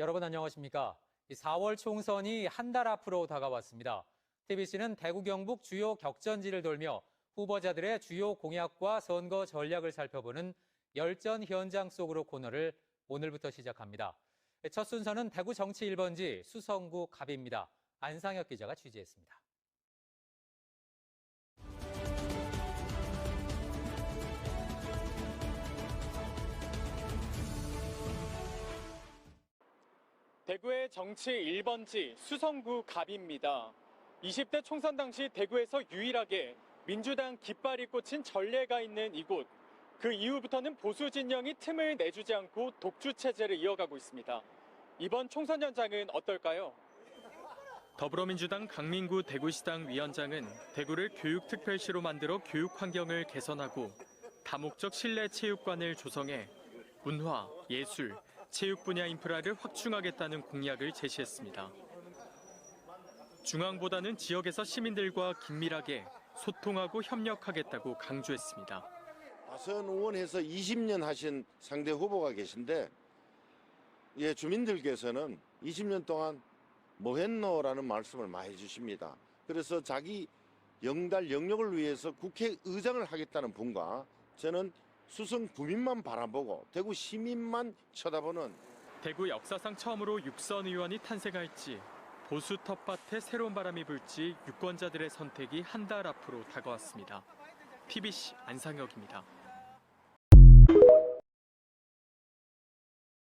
여러분 안녕하십니까? 4월 총선이 한 달 앞으로 다가왔습니다. TBC는 대구 경북 주요 격전지를 돌며 후보자들의 주요 공약과 선거 전략을 살펴보는 열전 현장 속으로 코너를 오늘부터 시작합니다. 첫 순서는 대구 정치 1번지 수성구 갑입니다. 안상혁 기자가 취재했습니다. 대구의 정치 1번지 수성구 갑입니다. 20대 총선 당시 대구에서 유일하게 민주당 깃발이 꽂힌 전례가 있는 이곳. 그 이후부터는 보수 진영이 틈을 내주지 않고 독주 체제를 이어가고 있습니다. 이번 총선 현장은 어떨까요? 더불어민주당 강민구 대구시당 위원장은 대구를 교육특별시로 만들어 교육 환경을 개선하고 다목적 실내 체육관을 조성해 문화, 예술, 체육 분야 인프라를 확충하겠다는 공약을 제시했습니다. 중앙보다는 지역에서 시민들과 긴밀하게 소통하고 협력하겠다고 강조했습니다. 다선 의원에서 20년 하신 상대 후보가 계신데 예, 주민들께서는 20년 동안 뭐 했노라는 말씀을 많이 해주십니다. 그래서 자기 영달 영역을 위해서 국회의장을 하겠다는 분과 저는 수성 구민만 바라보고 대구 시민만 쳐다보는 대구 역사상 처음으로 육선 의원이 탄생할지 보수 텃밭에 새로운 바람이 불지 유권자들의 선택이 한 달 앞으로 다가왔습니다. TBC 안상혁입니다.